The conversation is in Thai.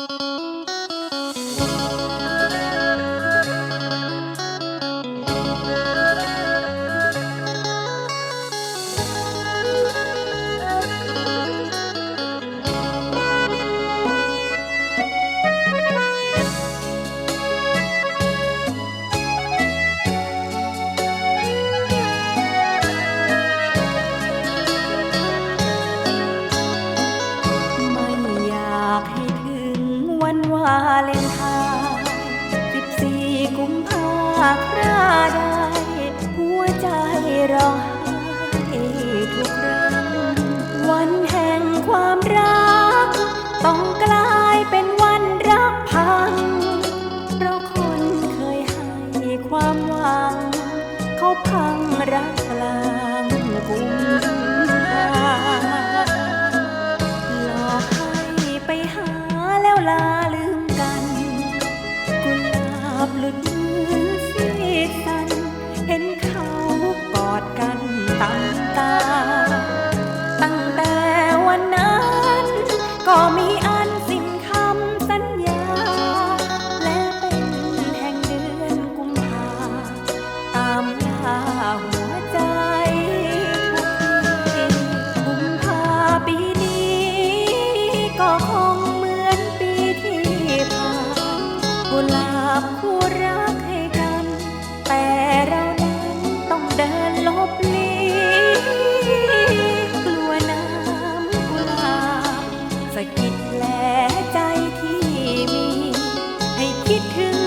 ไาคราได้ หัวใจร้องไห้ทุกครั้งวันแห่งความรัก ต้องกลายเป็นวันรักพัง เพราะคนเคยให้ความหวัง เขาพังรักกลางกุม ก็มีอันสิ้นคำสัญญา และเป็นแห่งเดือนกุมภาตามล่าหัวใจทุกทีกุมภาปีนี้ก็คอ สกิดแผลใจที่มี ให้คิดถึง